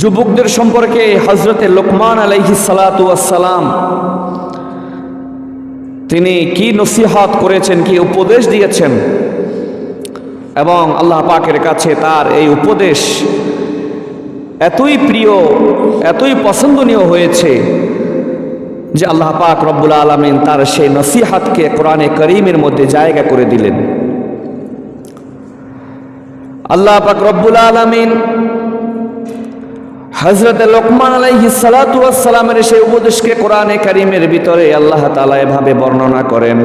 যুবকদের সম্পর্কে হজরতে লোকমান আলাইহি সালাম তিনি কি নসিহাত করেছেন, কি উপদেশ দিয়েছেন? এবং আল্লাহ পাকের কাছে তার এই উপদেশ এতই প্রিয়, এতই পছন্দনীয় হয়েছে যে আল্লাহ পাক রব্বুল আলমিন তার সেই নসিহাতকে কোরআনে করিমের মধ্যে জায়গা করে দিলেন। আল্লাহ পাক রব্বুল আলমিন হজরত লোকমান আলাইহি সালামের সেই উপদেশকে কোরআনে করিমের ভিতরে আল্লাহ তালা এভাবে বর্ণনা করেন।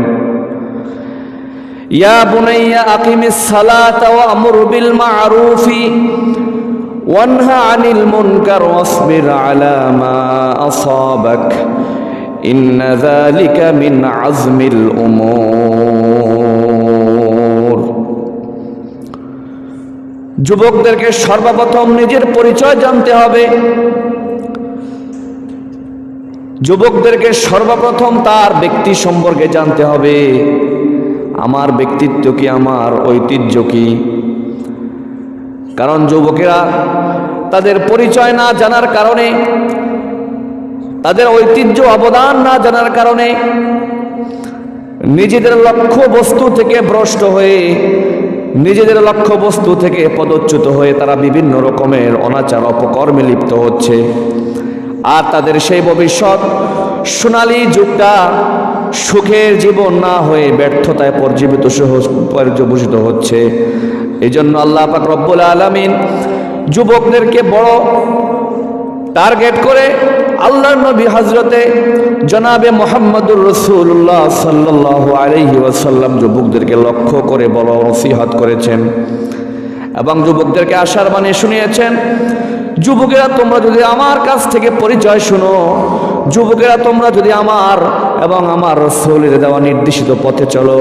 ইয়া বুনাইয়া আকিমিস সালাতা ওয়া আমুর বিল মা'রুফি ওয়ানহা আনিল আজমিল যুবকদেরকে সর্বপ্রথম নিজের পরিচয় জানতে হবে। যুবকদেরকে সর্বপ্রথম তার ব্যক্তি সম্পর্কে জানতে হবে। আমার ব্যক্তিত্ব কি, আমার ঐতিহ্য কি? কারণ যুবকেরা তাদের পরিচয় না জানার কারণে, তাদের ঐতিহ্য অবদান না জানার কারণে নিজেদের লক্ষ্য বস্তু থেকে ভ্রষ্ট হয়ে নিজেদের লক্ষ্য বস্তু থেকে পদচ্যুত হয়ে তারা বিভিন্ন রকমের অনাচার অপকর্মে লিপ্ত হচ্ছে। আর তাদের সেই ভবিষ্যৎ সোনালী যুগটা সুখের জীবন না হয়ে ব্যর্থতায় পর্যবেত পর্যবেসিত হচ্ছে। এই জন্য আল্লাহ রব্বুল আলমিন যুবকদেরকে বড় টার্গেট করে আল্লাহ নবী হজরতে জনাবে মোহাম্মদুর রসুল্লাহ সাল্লাহ আলহি ওয়াসাল্লাম, যুবকদেরকে লক্ষ্য করে বড় নসিহত করেছেন এবং যুবকদেরকে আশার বাণী শুনিয়েছেন, যুবকেরা তোমরা যদি আমার কাছ থেকে পরিচয় শুনো, যুবকেরা তোমরা যদি আমার এবং আমার রসুলের দেওয়া নির্দেশিত পথে চলো,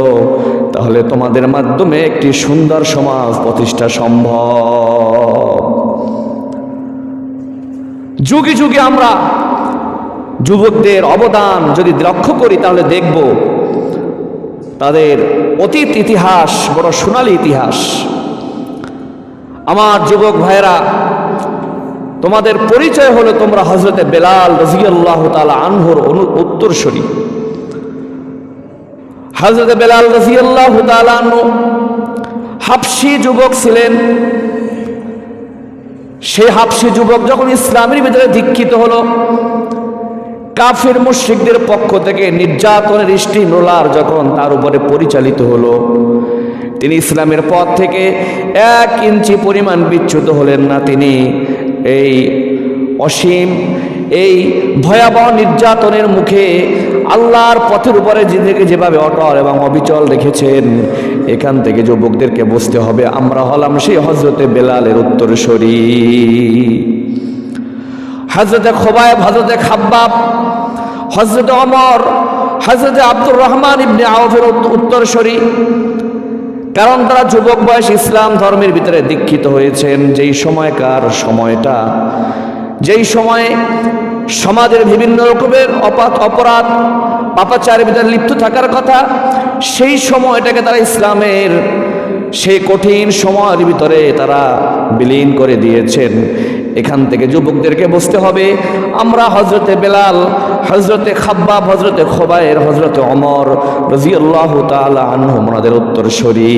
তাহলে তোমাদের মাধ্যমে একটি সুন্দর সমাজ প্রতিষ্ঠা সম্ভব। যুগে যুগে আমরা যুবকদের অবদান যদি লক্ষ্য করি, তাহলে দেখব তাদের অতীত ইতিহাস বড় সোনালী ইতিহাস। আমার যুবক ভাইয়েরা, তোমাদের পরিচয় হলো তোমরা হজরতে বেলাল রাজিয়াল্লাহ তালা আনহর উত্তরসরী। হজরতে বেলাল রাজিয়াল্লাহ তালাহ হাফসি যুবক ছিলেন। সেই হাফসি যুবক যখন ইসলামের ভিতরে দীক্ষিত হলো কাফির মুশ্রিকদের পক্ষ থেকে নির্যাতনের স্টিম রোলার যখন তার উপরে পরিচালিত হলো, তিনি ইসলামের পথ থেকে এক ইঞ্চি পরিমাণ বিচ্যুত হলেন না তিনি। এই অসীম, এই ভয়াবহ নির্যাতনের মুখে আল্লাহর পথের উপরে নিজেকে যেভাবে অটল এবং অবিচল রেখেছেন, এখান থেকে যুবকদেরকে বুঝতে হবে, আমরা হলাম সেই হজরতে বেলালের উত্তরসরী হজরতে খোবায়েব হজরতে খাব্বাব হজরতে অমর হজরতে আব্দুর রহমান ইবনে আউফের উত্তরসরী। কারণ তারা যুবক বয়স ইসলাম ধর্মের ভিতরে দীক্ষিত হয়েছেন। যেই সময়কার সময়টা, যেই সময়ে সমাজের বিভিন্ন রকমের অপাত, অপরাধ, পাপাচারের ভিতরে লিপ্ত থাকার কথা, সেই সময়টাকে তারা ইসলামের সেই কঠিন সময়ের ভিতরে তারা বিলীন করে দিয়েছেন। এখান থেকে যুবকদেরকে বুঝতে হবে। আমরা হজরতে বেলাল হজরতে খাব্বাব হজরতে খোবায়ের হজরতে অমর রাজিয়াল্লাহ তাআলা আনহুম ওনাদের উত্তরসূরি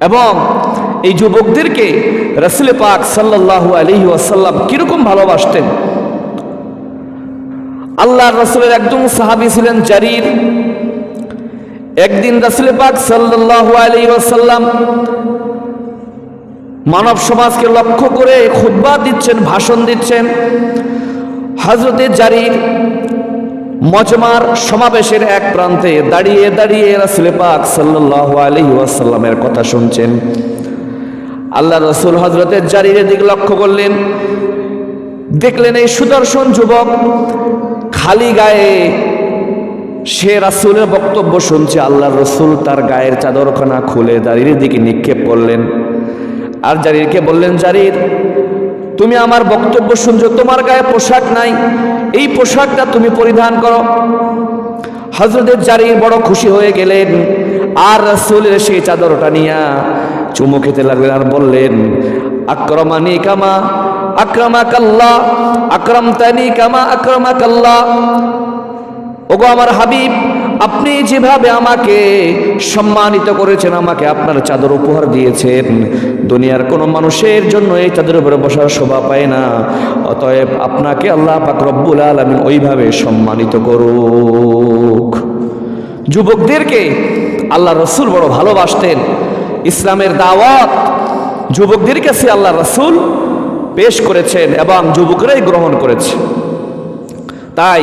এবং এই যুবকদেরকে রসুল পাক সাল্লাল্লাহু আলাইহি ওয়াসাল্লাম কীরকম ভালোবাসতেন? আল্লাহ রসুলের একজন সাহাবী ছিলেন জারির। একদিন রসুল পাক সাল্লাল্লাহু আলাইহি ওয়াসাল্লাম মানব সমাজকে লক্ষ্য করে খুদ্া দিচ্ছেন, ভাষণ দিচ্ছেন। হজরতে জারির মজমার সমাবেশের এক প্রান্তে দাঁড়িয়ে দাঁড়িয়ে রাসুল পাক সাল্লাহ আলহি ওয়াসাল্লামের কথা শুনছেন। আল্লাহ রসুল হজরতের জারির দিক লক্ষ্য করলেন, দেখলেন এই সুদর্শন যুবক খালি গায়ে সে রাসুলের বক্তব্য শুনছে, আল্লাহ রসুল তার গায়ের চাদরখানা খুলে দাঁড়িয়ে দিকে নিক্ষেপ করলেন। আর জারিরকে বললেন, জারির, তুমি আমার বক্তব্য শুনছো, তোমার গায়ে পোশাক নাই। এই পোশাকটা তুমি পরিধান করো। হজরতের জারির বড় খুশি হয়ে গেলেন, আর রাসূলের সেই চাদরটা নিয়া চুমু খেতে লাগলেন আর বললেন, আক্রমানি কামা, আক্রমাকাল্লাহ, আক্রমতানি কামা আক্রমা কাল্লা ওগো আমার হাবিব আপনি যেভাবে আমাকে সম্মানিত করেছেন, আমাকে আপনার চাদর উপহার দিয়েছেন। দুনিয়ার কোনো মানুষের জন্য এই চাদর উপরে বসার শোভা পায় না। অতএব আপনাকে আল্লাহ পাক রব্বুল আলমিন ওইভাবে সম্মানিত করুক। যুবকদেরকে আল্লাহ রসুল বড় ভালোবাসতেন। ইসলামের দাওয়াত যুবকদের কাছে আল্লাহ রসুল পেশ করেছেন এবং যুবকরাই গ্রহণ করেছে। তাই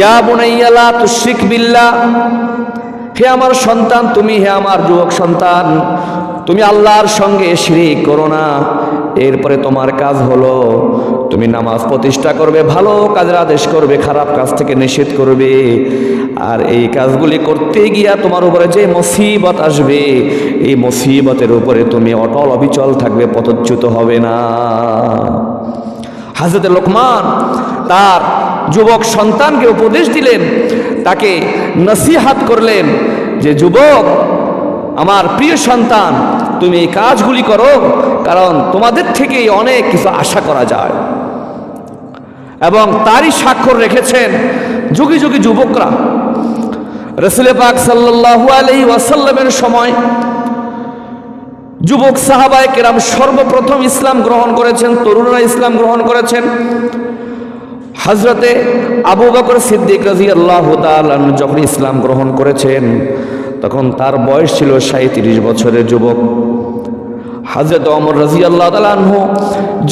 ইয়া বুনাইয়া লা তুশরিক বিল্লাহ। হে আমার সন্তান, তুমি হে আমার যুবক সন্তান, তুমি আল্লাহর সঙ্গে শিরিক করো না। এরপরে তোমার কাজ হলো, তুমি নামাজ প্রতিষ্ঠা করবে, ভালো কাজের আদেশ করবে, খারাপ কাজ থেকে নিষেধ করবে। আর এই কাজগুলি করতে গিয়া তোমার উপরে যে মুসিবত আসবে, এই মুসিবতের উপরে তুমি অটল অবিচল থাকবে পদচ্যুত হবে না। হাজরত লোকমান তার যুবক সন্তানকে উপদেশ দিলেন, তাকে নসিহাত করলেন যে, যুবক, আমার প্রিয় সন্তান, তুমি এই কাজগুলি করো, কারণ তোমাদের থেকেই অনেক কিছু আশা করা যায়। এবং তারই স্বাক্ষর রেখেছেন যুগে যুগে যুবকরা। রসুল পাক সাল্লাহু আলহি ওয়াসাল্লামের সময় যুবক সাহাবায় কেরাম সর্বপ্রথম ইসলাম গ্রহণ করেছেন, তরুণরা ইসলাম গ্রহণ করেছেন। হজরতে আবু বকর সিদ্দিক রাজি আল্লাহ যখন ইসলাম গ্রহণ করেছেন, তখন তার বয়স ছিল সাঁত্রিশ বছরের যুবক। হজরত অমর রাজি আল্লাহ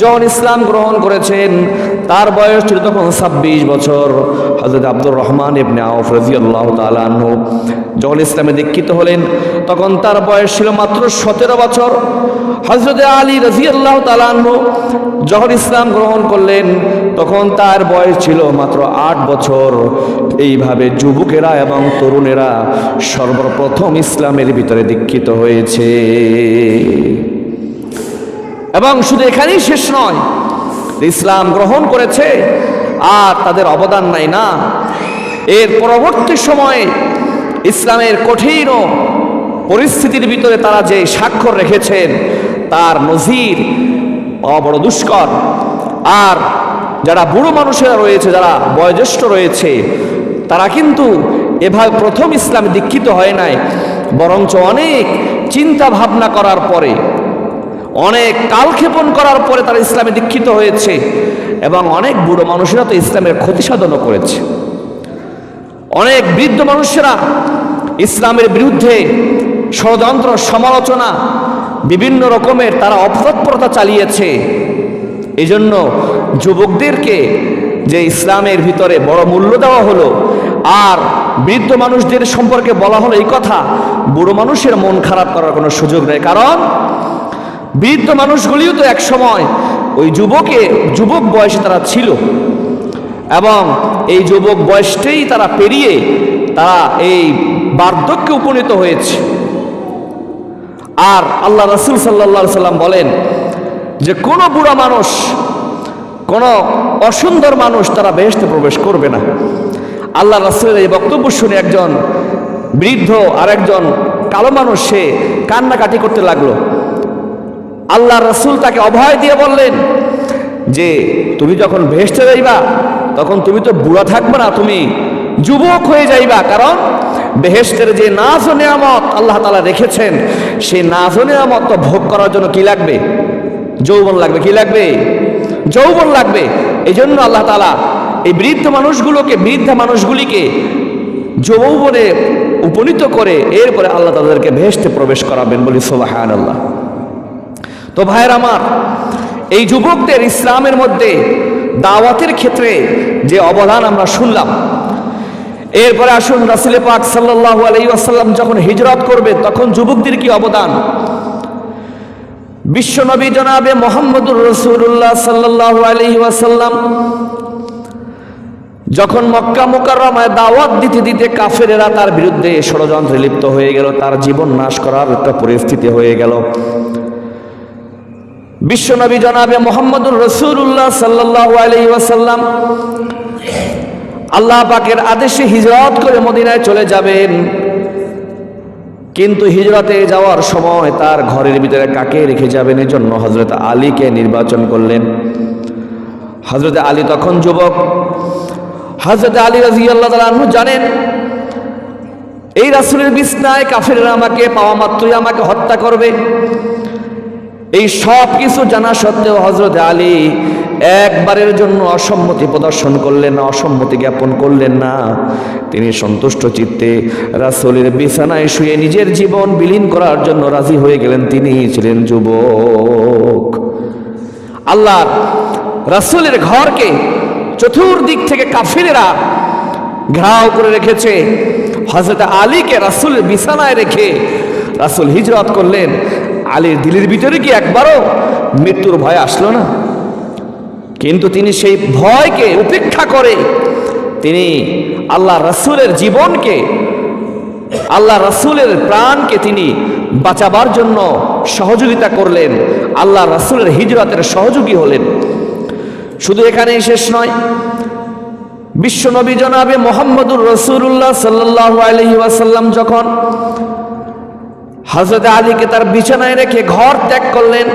যখন ইসলাম গ্রহণ করেছেন তার বয়স ছিল তখন ছাব্বিশ বছর। হজরত আব্দুর রহমান ইবনে আউফ রাজি আল্লাহ তালাহ যখন ইসলামে দীক্ষিত হলেন, তখন তার বয়স ছিল মাত্র সতেরো বছর। হজরত আলী রাজি আল্লাহ তালাহ যখন ইসলাম গ্রহণ করলেন, তখন তার বয়স ছিল মাত্র আট বছর। এইভাবে যুবকেরা এবং তরুণেরা সর্বপ্রথম ইসলামের ভিতরে দীক্ষিত হয়েছে। এবং শুধু এখানেই শেষ নয় ইসলাম গ্রহণ করেছে, আর তাদের অবদান নাই না। এর পরবর্তী সময়ে ইসলামের কঠিন পরিস্থিতির ভিতরে তারা যে স্বাক্ষর রেখেছেন, তার নজির বড় দুষ্কর। আর যারা বুড়ো মানুষেরা রয়েছে, যারা বয়োজ্যেষ্ঠ রয়েছে, তারা কিন্তু এভাবে প্রথম ইসলামে দীক্ষিত হয় নাই, বরঞ্চ অনেক চিন্তা ভাবনা করার পরে অনেক কালক্ষেপণ করার পরে তারা ইসলামে দীক্ষিত হয়েছে এবং অনেক বুড়ো মানুষেরা তো ইসলামের ক্ষতি সাধনও করেছে। অনেক বৃদ্ধ মানুষেরা ইসলামের বিরুদ্ধে ষড়যন্ত্র, সমালোচনা, বিভিন্ন রকমের তারা অপতৎপরতা চালিয়েছে। এই জন্য যুবকদেরকে যে ইসলামের ভিতরে বড় মূল্য দেওয়া হলো, আর বৃদ্ধ মানুষদের সম্পর্কে বলা হলো এই কথা, বুড়ো মানুষের মন খারাপ করার কোনো সুযোগ নেই। কারণ বৃদ্ধ মানুষগুলিও তো এক সময় ওই যুবকে, যুবক বয়সে তারা ছিল। এবং এই যুবক বয়সটাই তারা পেরিয়ে তারা এই বার্ধক্যে উপনীত হয়েছে। আর আল্লাহ রসুল সাল্লা সাল্লাম বলেন যে, কোনো বুড়া মানুষ, কোনো অসুন্দর মানুষ তারা বেহেস্তে প্রবেশ করবে না। আল্লাহ রসুলের এই বক্তব্য শুনে একজন বৃদ্ধ আর একজন কালো মানুষ সে কান্নাকাটি করতে লাগল। আল্লাহ রসুল তাকে অভয় দিয়ে বললেন যে, তুমি যখন ভেসতে যাইবা, তখন তুমি তো বুড়া থাকবে না, তুমি যুবক হয়ে যাইবা। কারণ বেহেস্তের যে নাজ ও নিয়ামত আল্লাহ তালা রেখেছেন, সেই নাজ ও নিয়ামত তো ভোগ করার জন্য কি লাগবে? যৌবন লাগবে। কি লাগবে? যৌবন লাগবে। এই জন্য আল্লাহ তালা এই বৃদ্ধ মানুষগুলোকে, বৃদ্ধা মানুষগুলিকে যৌবনে উপনীত করে, এরপরে আল্লাহ তাদেরকে ভেসতে প্রবেশ করাবেন বলি সোবাহান আল্লাহ তো ভাইয়ের আমার, এই যুবকদের ইসলামের মধ্যে দাওয়াতের ক্ষেত্রে যে অবদান আমরা শুনলাম, এরপরে আসুন রাসুলে পাক সাল্লাহ আলাই আসাল্লাম যখন হিজরত করবে, তখন যুবকদের কি অবদান? বিশ্বনবী জনাবে মোহাম্মদুর রসুল্লাহ সাল্লাহ আলহি ওয়াসাল্লাম যখন মক্কা মোকাররমায় দাওয়াত দিতে দিতে কাফেরেরা তার বিরুদ্ধে ষড়যন্ত্রে লিপ্ত হয়ে গেল, তার জীবন নাশ করার একটা পরিস্থিতি হয়ে গেল। বিশ্বনবী জনাবে মোহাম্মদুর রসুল্লাহ সাল্লাহ ওয়াসাল্লাম। আল্লাহ পাকের আদেশে হিজরত করে মদিনায় চলে যাবেন। কিন্তু হিজরতে যাওয়ার সময় তার ঘরের ভিতরে কাকে রেখে যাবেন এই জন্য হজরত আলীকে নির্বাচন করলেন। হজরত আলী তখন যুবক। হজরত আলী রাজি আল্লাহ জানেন, এই রাসুলের বিছনায় কাফেররা আমাকে, পাওয়া মাত্রই আমাকে হত্যা করবে। এই সব কিছু জানা সত্ত্বেও হজরত আলী একবারের জন্য অসম্মতি প্রদর্শন করলেন না, অসম্মতি জ্ঞাপন করলেন না। তিনি সন্তুষ্ট চিত্তে রাসুলের বিছানায় শুয়ে নিজের জীবন বিলীন করার জন্য রাজি হয়ে গেলেন। তিনি ছিলেন যুবক। আল্লাহ রাসুলের ঘরকে চতুর্দিক থেকে কাফিরেরা ঘেরাও করে রেখেছে। হজরত আলীকে রাসুলের বিছানায় রেখে রাসুল হিজরত করলেন। আলীর দিলের ভিতরে কি একবারও মৃত্যুর ভয় আসলো না? কিন্তু তিনি সেই ভয়কে উপেক্ষা করে তিনি আল্লাহ রসুলের জীবনকে, আল্লাহ রসুলের প্রাণকে তিনি বাঁচাবার জন্য সহযোগিতা করলেন, আল্লাহ রসুলের হিজরতের সহযোগী হলেন। শুধু এখানেই শেষ নয় বিশ্বনবী জনাবে মোহাম্মদুর রসুল্লাহ সাল্লাহ আলহি ওয়াসাল্লাম যখন হজরত আলীকে তার বিছানায় রেখে ঘর ত্যাগ করলেন।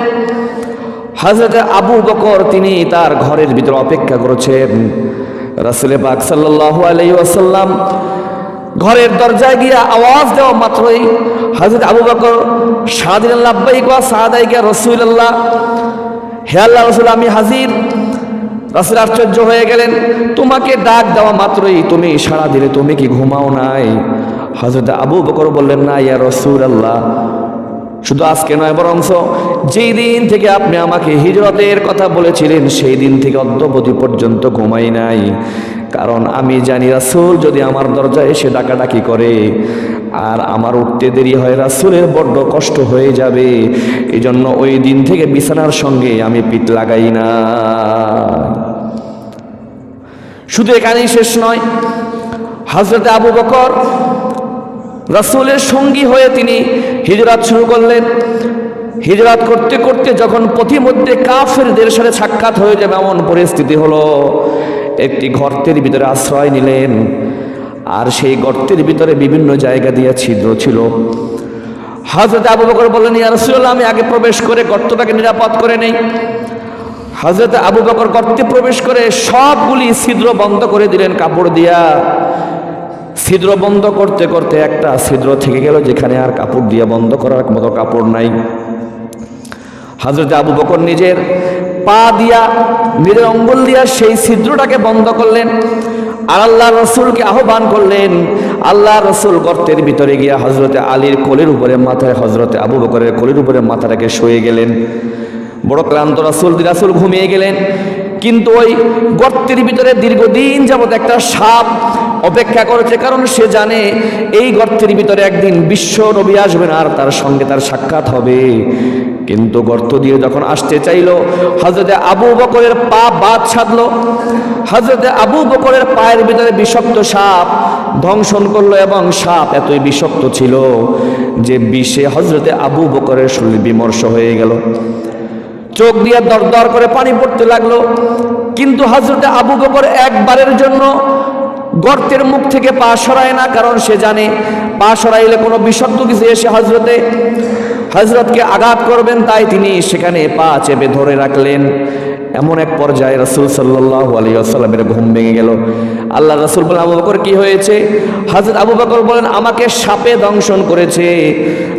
হজরত আবু বকর তিনি তার ঘরের ভিতরে অপেক্ষা করেছেন। রাসুলে পাক সাল্লাহ আলাই ওয়াসাল্লাম ঘরের দরজায় গিয়া আওয়াজ দেওয়া মাত্রই হজরত আবু বকর সাদিন আল্লাহ সাহাদাই গিয়া রসুল্লাহ হে আল্লাহ রসুল আমি হাজির। রাসুল আশ্চর্য হয়ে গেলেন, তোমাকে ডাক দেওয়া মাত্রই তুমি সাড়া দিলে, তুমি কি ঘুমাও নাই? হজরত আবু বকর বললেন, না ইয়া রসুল আল্লাহ শুধু আজকে নয় বরংস যেই দিন থেকে আপনি আমাকে হিজরতের কথা বলেছিলেন, সেই দিন থেকে অদ্যবধি পর্যন্ত ঘুমাই নাই। কারণ আমি জানি রাসুল যদি আমার দরজায় এসে ডাকাডাকি করে, আর আমার উঠতে দেরি হয়, রাসুলের বড্ড কষ্ট হয়ে যাবে। এই জন্য ওই দিন থেকে বিছানার সঙ্গে আমি পিঠ লাগাই না। শুধু এখানেই শেষ নয় হজরতে আবু বকর রাসুলের সঙ্গী হয়ে তিনি হিজরাত শুরু করলেন। হিজরাত করতে করতে যখন পথিমধ্যে কাফেরদের সাথে সাক্ষাৎ হয়ে যাবে এমন পরিস্থিতি হলো, একটি গর্তের ভিতরে আশ্রয় নিলেন আর সেই গর্তের ভিতরে বিভিন্ন জায়গা দিয়ে ছিদ্র ছিল। হজরত আবু বকর বললেন, ইয়া রাসূলুল্লাহ, আমি আগে প্রবেশ করে গর্তটাকে নিরাপদ করে নেই। হজরত আবু বকর গর্তে প্রবেশ করে সবগুলি ছিদ্র বন্ধ করে দিলেন, কাপড় দিয়া ছিদ্র বন্ধ করতে করতে একটা ছিদ্র থেকে গেল যেখানে আর কাপড় দিয়ে বন্ধ করার মতো কাপড় নাই। হাজরত আবু বকর নিজের পা দিয়া, নিজের অঙ্গুল দিয়া সেই ছিদ্রটাকে বন্ধ করলেন আর আল্লাহ রসুলকে আহ্বান করলেন আল্লাহ রসুল গর্তের ভিতরে গিয়া হজরতে আলীর কোলের উপরে মাথায় হজরতে আবু বকরের কোলের উপরে মাথাটাকে শুয়ে গেলেন। বড় ক্লান্ত রাসুল রাসুল ঘুমিয়ে গেলেন। কিন্তু ওই গর্তের ভিতরে দীর্ঘদিন যাবৎ একটা সাপ অপেক্ষা করেছে, কারণ সে জানে এই গর্তের ভিতরে একদিন বিশ্ব নবী আসবেন আর তার সঙ্গে তার সাক্ষাৎ হবে। কিন্তু গর্ত দিয়ে যখন আসতে চাইল হজরতে আবু বকরের পা বাদ ছাড়লো হজরতে আবু বকরের পায়ের ভিতরে বিষাক্ত সাপ ধ্বংসন করল এবং সাপ এতই বিষাক্ত ছিল যে বিষে হজরতে আবু বকরের শরীর বিমর্ষ হয়ে গেল। চোখ দিয়ে দর দর করে পানি পড়তে লাগল। কিন্তু হজরতে আবু বকর একবারের জন্য গর্তের মুখ থেকে পা সরায় না, কারণ সে জানে পা সরাইলে কোনো বিষাক্ত কিছু এসে হজরতে হজরতকে আঘাত করবেন, তাই তিনি সেখানে পা চেপে ধরে রাখলেন। এমন এক পর্যায়ে রসুল সাল্লাহ আলী ঘুম ভেঙে গেল। আল্লাহ রসুল বলেন আবু বকর, কি হয়েছে? হাজরত আবু বকর বলেন আমাকে সাপে দংশন করেছে।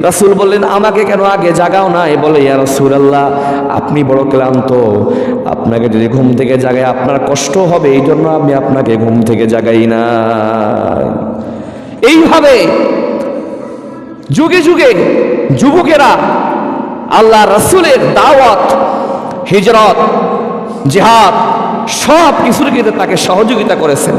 রসুল বললেন, আমাকে কেন আগে জাগাও নাই বলে, ইয়া রসুল আল্লাহ আপনি বড় ক্লান্ত। আপনাকে যদি ঘুম থেকে জাগায় আপনার কষ্ট হবে এই জন্য আমি আপনাকে ঘুম থেকে জাগাই না। এইভাবে যুগে যুগে যুবকেরা আল্লাহ রসুলের দাওয়াত হিজরত জেহাদ সব কিছুর কিন্তু তাকে সহযোগিতা করেছেন।